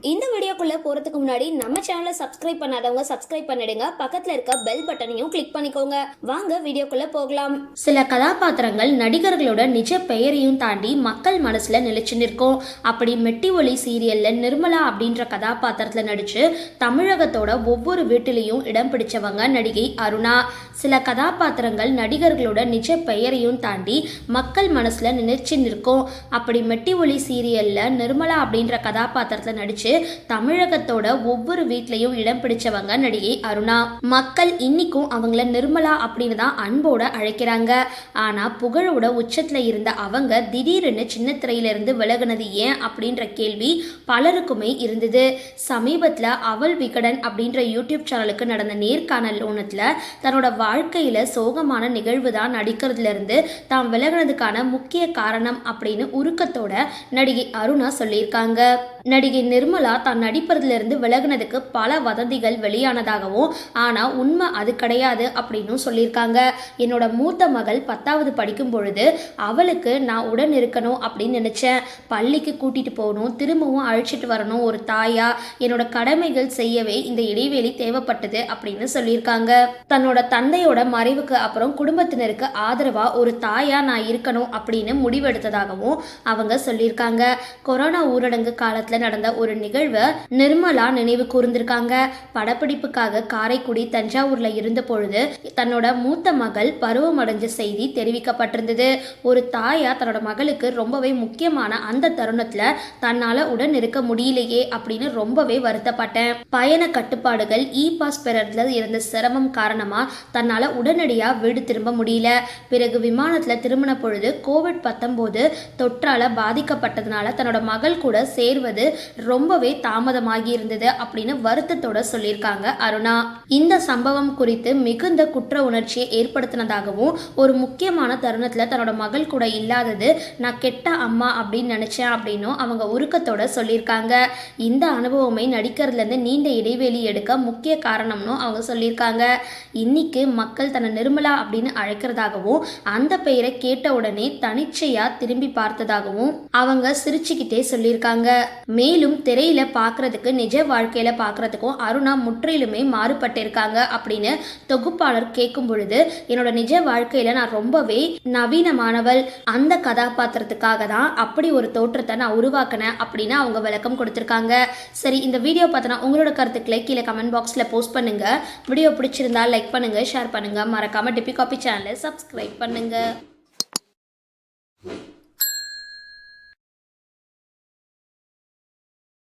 இந்த வீடியோக்குள்ளே போறதுக்கு முன்னாடி நம்ம சேனலை சப்ஸ்கிரைப் பண்ணாதவங்க சப்ஸ்கிரைப் பண்ணிடுங்க. பக்கத்தில் இருக்க பெல் பட்டனையும் கிளிக் பண்ணிக்கோங்க. வாங்க வீடியோக்குள்ளே போகலாம். சில கதாபாத்திரங்கள் நடிகர்களோட நிஜ பெயரையும் தாண்டி மக்கள் மனசில் நிலைச்சு நிற்கும். அப்படி மெட்டி ஒலி சீரியலில் நிர்மலா அப்படின்ற கதாபாத்திரத்தில் நடித்து தமிழகத்தோட ஒவ்வொரு வீட்டிலையும் இடம் பிடிச்சவங்க நடிகை அருணா. சில கதாபாத்திரங்கள் நடிகர்களோட நிஜ பெயரையும் தாண்டி மக்கள் மனசில் நினைச்சு நிற்கும். அப்படி மெட்டி ஒலி சீரியலில் நிர்மலா அப்படின்ற கதாபாத்திரத்தில் நடித்து தமிழ் தமிழகத்தோட ஒவ்வொரு வீட்லயும் இடம் பிடிச்சவங்க நடிகை அருணா. மக்கள் இன்னைக்கும் அவங்கள நிர்மலா அப்படின்னு தான் அன்போட அழைக்கிறாங்க. ஆனா புகழோட உச்சத்துல இருந்த அவங்க திடீர்னு சின்ன திரையில இருந்து விலகுனது ஏன் அப்படின்ற கேள்வி பலருக்குமே இருந்தது. சமீபத்துல அவள் விகடன் அப்படின்ற யூடியூப் சேனலுக்கு நடந்த நேர்காணல் ஒன்றத்துல தன்னோட வாழ்க்கையில சோகமான நிகழ்வு தான் நடிக்கிறதுல இருந்து தாம் விலகினதுக்கான முக்கிய காரணம் அப்படின்னு உருக்கத்தோட நடிகை அருணா சொல்லியிருக்காங்க. நடிகை நிர்மலா தான் நடி நடிப்பதிலிருந்து விலகினதுக்கு பல வதந்திகள் வெளியானதாகவும் ஆனால் உண்மை அது கிடையாது அப்படின்னும் சொல்லியிருக்காங்க. என்னோட மூத்த மகள் பத்தாவது படிக்கும் பொழுது அவளுக்கு நான் உடன் இருக்கணும் அப்படின்னு நினச்சேன். பள்ளிக்கு கூட்டிகிட்டு போகணும் திரும்பவும் அழைச்சிட்டு வரணும் ஒரு தாயா. என்னோட கடமைகள் செய்யவே இந்த இடைவெளி தேவைப்பட்டது அப்படின்னு சொல்லியிருக்காங்க. தன்னோட தந்தையோட மறைவுக்கு அப்புறம் குடும்பத்தினருக்கு ஆதரவாக ஒரு தாயா நான் இருக்கணும் அப்படின்னு முடிவெடுத்ததாகவும் அவங்க சொல்லியிருக்காங்க. கொரோனா ஊரடங்கு காலத்தில் நடந்த ஒரு நிகழ்வை நிர்மலா நினைவு கூர்ந்திருக்காங்க. படப்பிடிப்புக்காக காரைக்குடி தஞ்சாவூர்ல இருந்த பொழுது தன்னோட மூத்த மகள் பருவமடைஞ்ச செய்தி தெரிவிக்கப்பட்டிருந்தது. ஒரு தாயா தன்னோட மகளுக்கு ரொம்பவே முக்கியமான அந்த தருணத்துல தன்னால உடன் இருக்க முடியலையே அப்படின்னு ரொம்பவே வருத்தப்பட்டேன். பயண கட்டுப்பாடுகள் இ பாஸ் பெறதுல இருந்த சிரமம் காரணமா தன்னால உடனடியா வீடு திரும்ப முடியல. பிறகு விமானத்துல திரும்பின பொழுது கோவிட் பத்தொன்பது தொற்றால பாதிக்கப்பட்டதுனால தன்னோட மகள் கூட சேர்வது ரொம்பவே தாமதம் தாமதமாகியிருந்தது அப்படின்னு வருத்தத்தோட சொல்லியிருக்காங்க அருணா. இந்த சம்பவம் குறித்து மிகுந்த குற்ற உணர்ச்சியை ஏற்படுத்தினதாகவும் ஒரு முக்கியமான தருணத்துல தன்னோட மகள் கூட இல்லாதது நான் கெட்ட அம்மா அப்படின்னு நினைச்சேன் அப்படின்னும் அவங்க உருக்கத்தோட சொல்லியிருக்காங்க. இந்த அனுபவமே நடிக்கிறதுல இருந்து நீண்ட இடைவெளி எடுக்க முக்கிய காரணம்னு அவங்க சொல்லியிருக்காங்க. இன்னைக்கு மக்கள் தன்னை நிர்மலா அப்படின்னு அழைக்கிறதாகவும் அந்த பெயரை கேட்ட உடனே தனிச்சையா திரும்பி பார்த்ததாகவும் அவங்க சிரிச்சுக்கிட்டே சொல்லியிருக்காங்க. மேலும் திரையில பார்க்கறதுக்கு நிஜ வாழ்க்கையில பார்க்கறதுக்கும் அருணா முற்றிலுமே மாறுபட்டிருக்காங்க அப்படின்னு தொகுப்பாளர் கேட்கும் பொழுது என்னோட நிஜ வாழ்க்கையில நான் ரொம்பவே நவீனமானவள். அந்த கதாபாத்திரத்துக்காக தான் அப்படி ஒரு தோற்றத்தை நான் உருவாக்கினேன் அப்படின்னு அவங்க விளக்கம் கொடுத்துருக்காங்க. சரி இந்த வீடியோ பார்த்தனா உங்களோட கருத்துக்களை கீழே கமெண்ட் பாக்ஸில் போஸ்ட் பண்ணுங்க. வீடியோ பிடிச்சிருந்தா லைக் பண்ணுங்க ஷேர் பண்ணுங்க. மறக்காம டிபி காப்பி சேனலை சப்ஸ்கிரைப் பண்ணுங்க.